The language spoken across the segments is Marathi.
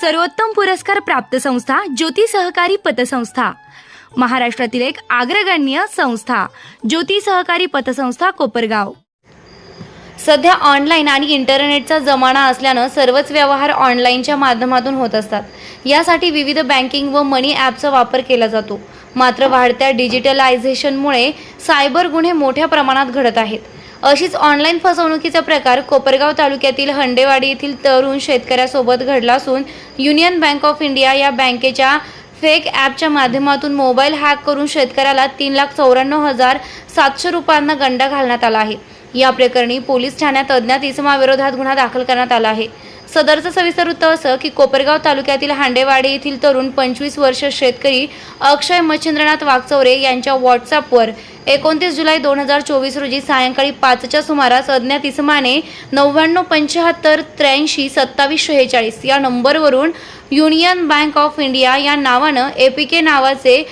सर्वोत्तम पुरस्कार प्राप्त संस्था ज्योती सहकारी पतसंस्था. महाराष्ट्रातील एक अग्रगण्य संस्था ज्योती सहकारी पतसंस्था कोपरगाव. सध्या ऑनलाईन आणि इंटरनेटचा जमाना असल्यानं सर्वच व्यवहार ऑनलाईनच्या माध्यमातून होत असतात. यासाठी विविध बँकिंग व मनी ॲपचा वापर केला जातो. मात्र वाढत्या डिजिटलायझेशनमुळे सायबर गुन्हे मोठ्या प्रमाणात घडत आहेत. अशीच ऑनलाईन फसवणुकीचा प्रकार कोपरगाव तालुक्यातील हंडेवाडी येथील तरुण शेतकऱ्यासोबत घडला असून युनियन बँक ऑफ इंडिया या बँकेच्या फेक ॲपच्या माध्यमातून मोबाईल हॅक करून शेतकऱ्याला तीन लाख चौऱ्याण्णव हजार सातशे रुपयांना गंडा घालण्यात आला आहे. या प्रकरणी पोलीस ठाण्यात अज्ञात इसमाविरोधात गुन्हा दाखल करण्यात आला आहे. सदरचं सविस्तर वृत्त असं की कोपरगाव तालुक्यातील हांडेवाडी येथील तरुण पंचवीस वर्ष शेतकरी अक्षय मच्छिंद्रनाथ वागचौरे यांच्या व्हॉट्सअपवर एकोणतीस जुलै दोन हजार चोवीस रोजी सायंकाळी पाचच्या सुमारास अज्ञात इसमाने नव्याण्णव पंच्याहत्तर त्र्याऐंशी सत्तावीस शेहेचाळीस या नंबरवरून युनियन बँक ऑफ इंडिया या नावानं ए पी के नावाचे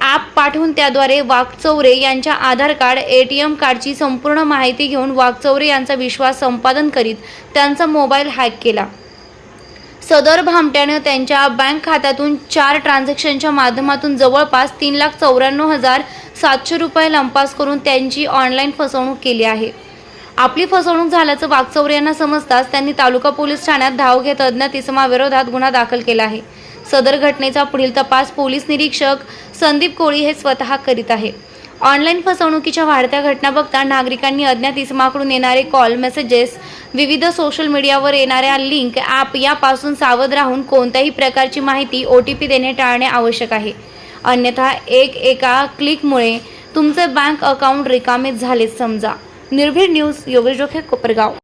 ॲप पाठवून त्याद्वारे वाघचौरे यांच्या Aadhaar card A T M कार्डची संपूर्ण माहिती घेऊन वाघचौरे यांचा विश्वास संपादन करीत त्यांचा मोबाईल हॅक केला. सदर भामट्यानं त्यांच्या बँक खात्यातून चार ट्रान्झॅक्शनच्या माध्यमातून जवळपास तीन लाख चौऱ्याण्णव हजार सातशे रुपये लंपास करून त्यांची ऑनलाईन फसवणूक केली आहे. आपली फसवणूक झाल्याचं वाघचौरे यांना समजताच त्यांनी तालुका पोलीस ठाण्यात धाव घेत अज्ञात इसमाविरोधात गुन्हा दाखल केला आहे. सदर घटनेचा पुढील तपास पोलीस निरीक्षक संदीप कोळी हे स्वतः करीत आहे. ऑनलाईन फसवणुकीच्या वाढत्या घटना बघता नागरिकांनी अज्ञात इसमाकडून येणारे कॉल मेसेजेस विविध सोशल मीडियावर येणाऱ्या लिंक ॲप यापासून सावध राहून कोणत्याही प्रकारची माहिती ओ टी पी देणे टाळणे आवश्यक आहे. अन्यथा एक एका क्लिकमुळे तुमचे बँक अकाउंट रिकामे झालेच समजा. निर्भीड न्यूज योगेश जोखे कोपरगाव.